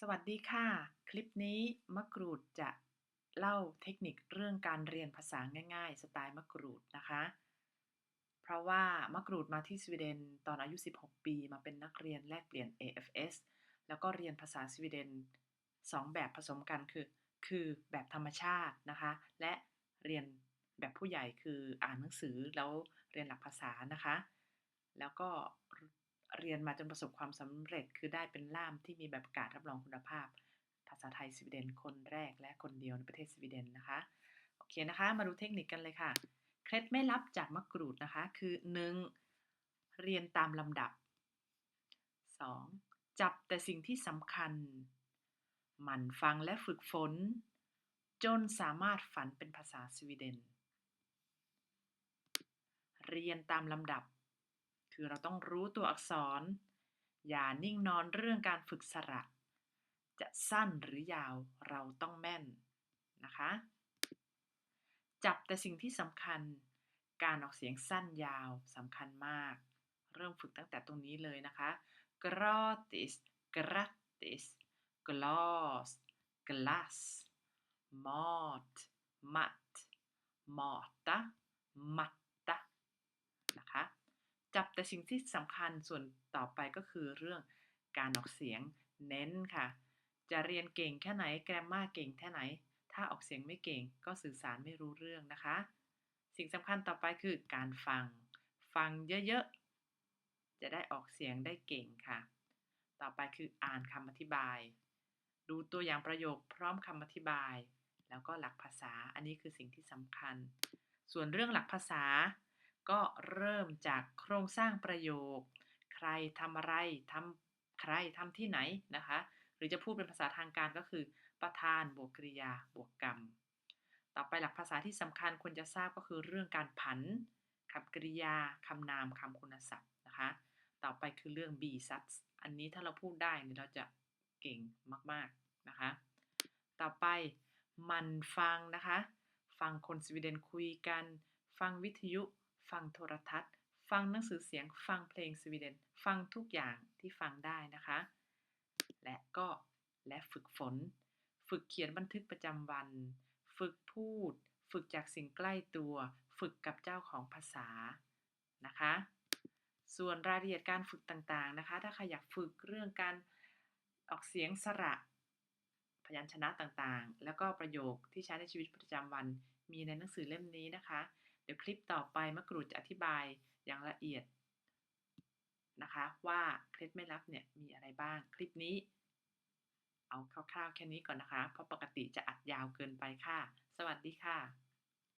สวัสดีค่ะ คลิปนี้มะกรูดจะเล่าเทคนิคเรื่องการเรียนภาษาง่าย ๆ สไตล์มะกรูดนะคะ เพราะว่ามะกรูดมาที่สวีเดนตอนอายุ 16 ปี มาเป็นนักเรียนแลกเปลี่ยน AFS แล้วก็เรียนภาษาสวีเดน 2 แบบผสมกันคือ คือแบบธรรมชาตินะคะ และเรียนแบบผู้ใหญ่คืออ่านหนังสือแล้วเรียนหลักภาษานะคะ แล้วก็ เรียนมาจนประสบความสำเร็จ คือได้เป็นล่ามที่มีแบบประกาศรับรองคุณภาพ ภาษาไทยสวีเดนคนแรกและคนเดียวในประเทศสวีเดนนะคะโอเคนะคะ มาดูเทคนิคกันเลยค่ะเคล็ดไม่ลับจากมะกรูดนะคะ คือ 1. เรียนตามลำดับ 2. จับแต่สิ่งที่สำคัญ หมั่นฟังและฝึกฝน จนสามารถฝันเป็นภาษาสวีเดน เรียนตามลำดับ คือเราต้องรู้ตัวอักษร อย่านิ่งนอนเรื่องการฝึกสระ จะสั้นหรือยาวเราต้องแม่นนะคะ จับแต่สิ่งที่สำคัญ การออกเสียงสั้นยาวสำคัญมาก เริ่มฝึกตั้งแต่ตรงนี้เลยนะคะ gratis gratis glas glass mat mat mata mat จับแต่สิ่งที่สำคัญส่วนต่อไปก็คือเรื่องการออกเสียงเน้นค่ะ จะเรียนเก่งแค่ไหนแกรมมาเก่งแค่ไหน ถ้าออกเสียงไม่เก่งก็สื่อสารไม่รู้เรื่องนะคะ สิ่งสำคัญต่อไปคือการฟัง ฟังเยอะๆ จะได้ออกเสียงได้เก่งค่ะ ต่อไปคืออ่านคำอธิบาย ดูตัวอย่างประโยคพร้อมคำอธิบาย แล้วก็หลักภาษา อันนี้คือสิ่งที่สำคัญ ส่วนเรื่องหลักภาษา ก็เริ่มจากโครงสร้างประโยค ใครทำอะไรทำใครทำที่ไหนนะคะ หรือจะพูดเป็นภาษาทางการก็คือ ประธานบวกกริยาบวกกรรม ต่อไปหลักภาษาที่สำคัญควรจะทราบก็คือเรื่องการผันคำกริยาคำนามคำคุณศัพท์นะคะ ต่อไปคือเรื่อง be such อันนี้ถ้าเราพูดได้เนี่ยเราจะเก่งมากๆนะคะ ต่อไปมันฟังนะคะ ฟังคนสวีเดนคุยกัน ฟังวิทยุ ฟังโทรทัศน์ ฟังหนังสือเสียง ฟังเพลงสวีเดน ฟังทุกอย่างที่ฟังได้นะคะ และก็และฝึกฝน ฝึกเขียนบันทึกประจำวัน ฝึกพูด ฝึกจากสิ่งใกล้ตัว ฝึกกับเจ้าของภาษานะคะ ส่วนรายละเอียดการฝึกต่างๆนะคะ ถ้าใครอยากฝึกเรื่องการออกเสียงสระพยัญชนะต่างๆ แล้วก็ประโยคที่ใช้ในชีวิตประจำวันมีในหนังสือเล่มนี้นะคะ เดี๋ยวคลิปต่อไปมะกรูดจะอธิบายอย่างละเอียดนะคะว่าเคล็ดไม่ลับเนี่ยมีอะไรบ้าง คลิปนี้ เอาคร่าวๆแค่นี้ก่อนนะคะ เพราะปกติจะอัดยาวเกินไปค่ะ สวัสดีค่ะ